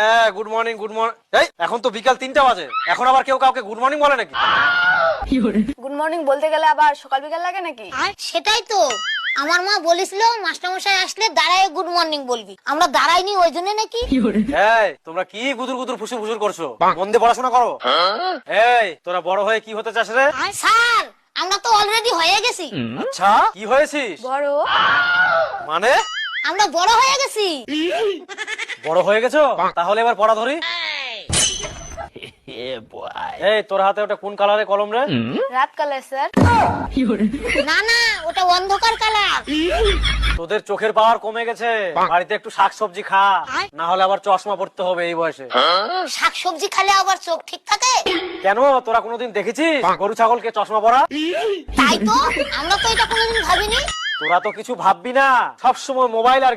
হ্যাঁ good morning good morning এই এখন তো বিকাল তিনটা বাজে। এখন আবার কেউ কাউকে গুড মর্নিং বলে নাকি? গুড মর্নিং বলতে গেলে আবার সকাল বিকাল লাগে নাকি? সেটাই তো। আমার মা বলেছিল মাস্টারমশাই আসলে দাঁড়ায় গুড মর্নিং বলবি। আমরা দাঁড়াইনি ওই জন্য নাকি? এই তোমরা কি গুদুর গুদুর ফুসুর ফুসুর করছ? মন দিয়ে পড়াশোনা করো। এই তোরা বড় হয়ে কি হতে চাস রে? স্যার আমরা তো অলরেডি হয়ে গেছি। আচ্ছা কি হয়েছিস? বড়। মানে? আমরা বড় হয়ে গেছি। বড় হয়ে গেছো? তাহলে এবার পড়া ধরি। এই তোর হাতে ওটা কোন কালারে কলম রে? রাত কালার স্যার। না না ওটা অন্ধকার কালার। তোদের চোখের পাওয়ার কমে গেছে। বাড়িতে একটু শাকসবজি খা। না হলে আবার চশমা পড়তে হবে এই বয়সে। শাকসবজি খেলে আবার চোখ ঠিক থাকে? কেন? তোরা কোনোদিন দেখেছিস? গরু ছাগলকে চশমা পরা? তাই তো আমরা তো এটা কোনোদিন ভাবিনি। তোরা তো কিছু ভাববি না। সবসময় মোবাইল আর